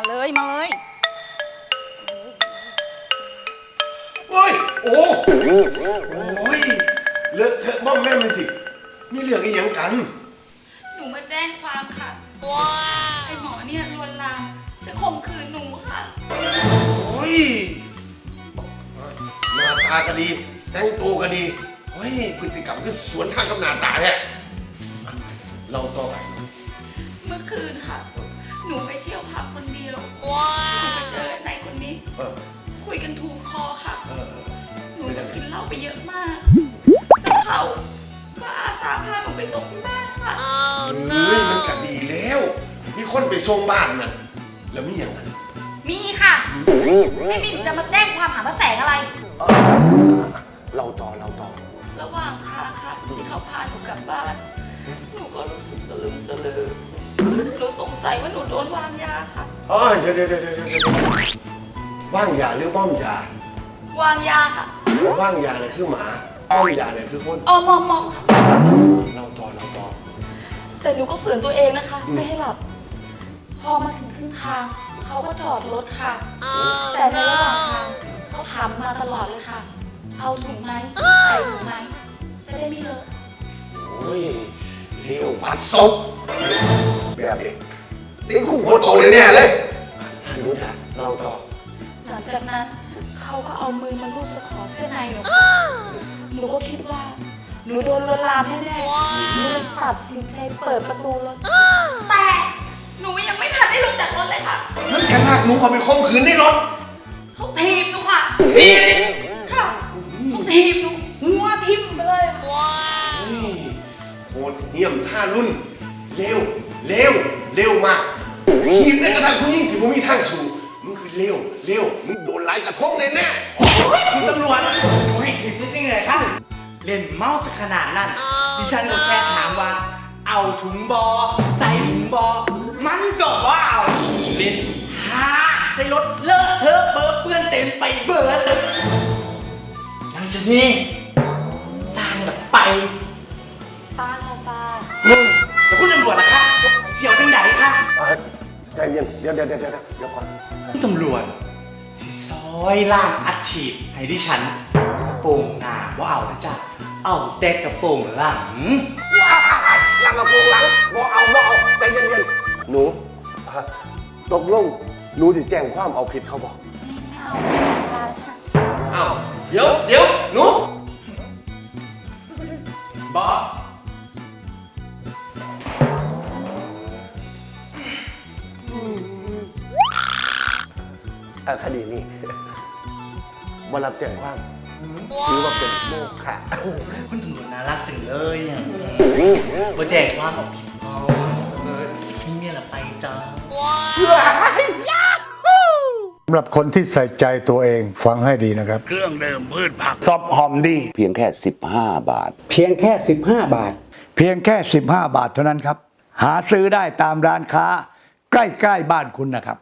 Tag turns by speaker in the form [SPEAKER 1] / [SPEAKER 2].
[SPEAKER 1] มาเลยมาเลยเฮ้ย โอ้โอ้ยเลอะเทอะบ้องแม่มันสิ มีเรื่องอีหยังกัน
[SPEAKER 2] หนูมาแจ้งความค่ะว้าไอหมอเนี่ยลวนลามจะข่มขืนหนูค่ะ
[SPEAKER 1] โอ้ยหน้าตาก็ดี แต่งตัวก็ดีเฮ้ยพฤติกรรมก็สวนทางกับหน้าตาแท้เราต่อไป
[SPEAKER 2] อค่ะ
[SPEAKER 1] เออ
[SPEAKER 2] หนูกินเหล้าไปเยอะมากแล้วเขาก็อาสาพาหนูไปส่งที่บ้านค่ะ
[SPEAKER 1] เฮ้ยมันก็ดีแล้ว มีคนไปส่งบ้านน่ะ แล้วมีอย่างนั้น
[SPEAKER 2] มีค่ะ ไม่มีหนูจะมาแจ้งความหาพระแสงอะไร
[SPEAKER 1] เราต่อเราต่อ
[SPEAKER 2] ระหว่างทางค่ะที่เขาพาหนูกลับบ้าน หนูก็รู้สึกสลึมสลือ หนูสงสัยว่าหนูโดนวางยาค่ะ
[SPEAKER 1] อ๋อเดี๋ยวเดี๋ยวเดี๋ยวเดี๋ยวเดี๋ยวว่างยาหรือป้อมยา วา
[SPEAKER 2] งยาค่ะ
[SPEAKER 1] ว่างยาเนี่ยคือหมาป้อมยาเนี่ยคือคน
[SPEAKER 2] เอามอมมอมค่ะ
[SPEAKER 1] เราต่อเราต่อ
[SPEAKER 2] แต่หนูก็ฝืนตัวเองนะคะไม่ให้หลับ พอมาถึงครึ่งทาง เขาก็จอดรถค่ะ แต่ในระหว่างทางเขาถามมาตลอดเลยค่ะ เอาถุงไหมใส่ถุงไหม จะได้ไม่เลอะ
[SPEAKER 1] โอ้ยเลี้ยวปัดศพแบบนี้ติดคุกโคตรโตเลยแน่เลยอะรู้จักเราต่อ
[SPEAKER 2] หลังจากนั้น เขาก็เอามือมาลูบตะขอเสื้อในหนูหนูก็คิดว่า หนูโดนลวนลามแน่ๆหนูเลยตัดสินใจเปิดประตูรถแต่หนูยังไม่ทันได้ลงจากรถเลยค่ะ
[SPEAKER 1] มันแค่ลากหนูเขาไปข่มขืนในรถ
[SPEAKER 2] เขาทีบหนูค่ะ
[SPEAKER 1] นี่
[SPEAKER 2] ค่ะเขาทีบหนูหัวทิ่มไปเลย
[SPEAKER 1] นี่โหดเหี้ยมท่ารุ่น เร็ว เร็ว เร็วมากทีมในกระทั่งผู้หญิงที่ผมมีทางสู่มึงคือเร็ว เร็ว มึงโดนไล่ กระทงแน่แน่ๆ
[SPEAKER 3] คุณตำรวจไม่ถิบนิดนึงเลยครับ เล่นเมาส์ขนาดนั้น ดิฉันก็แค่ถามว่า เอาถุงบอ ใส่ถุงบอ มันก็ว่าเอา เล่นฮาใส่รถเลอะเทอะเบอร์เปื้อนเต็มไปเบิดหลังจากนี้สร้างแบบไป
[SPEAKER 2] ฟ้าอาจารย์
[SPEAKER 3] แต่คุณตำรวจล่ะครับเที่ยวทางไหนครับ
[SPEAKER 1] อะใจเย็นเดี๋ยวเดี๋ยวเดี๋ยวเดี๋ยวเดี๋ยวก่อน
[SPEAKER 3] คุณตำรวจ ที่ซอยล่างอัดฉีดให้ดิฉันกระโปรงหน้าว่าเอานะจ๊ะเอาแต่กระโปรงหลัง
[SPEAKER 1] หลังกระโปรงหลังบ่เอาบ่เอาใจเย็นเย็นหนูอะตกลงหนูจะแจ้งความเอาผิดเขาบอก
[SPEAKER 2] ไม่เอาอาจารย์ค่ะ
[SPEAKER 1] อ้าวเดี๋ยวเดี๋ยวหนู
[SPEAKER 3] บอส
[SPEAKER 1] อะคดีนี้ มารับแจ้งความถือว่าเป็นโมฆะ
[SPEAKER 3] คุณตำรวจน่ารักจังเลยอะมาแจ้งความเอาผิดเขาเลยมีเมียละไปจ้า
[SPEAKER 4] สำหรับคนที่ใส่ใจตัวเองฟังให้ดีนะครับ
[SPEAKER 5] เครื่องดื่มพืชผัก
[SPEAKER 4] ซอบหอมดี
[SPEAKER 6] เพียงแค่ 15 บาท
[SPEAKER 7] เพียงแค่ 15 บาท
[SPEAKER 4] เพียงแค่ 15 บาทเท่านั้นครับ หาซื้อได้ตามร้านค้า ใกล้ ๆ บ้านคุณนะครับ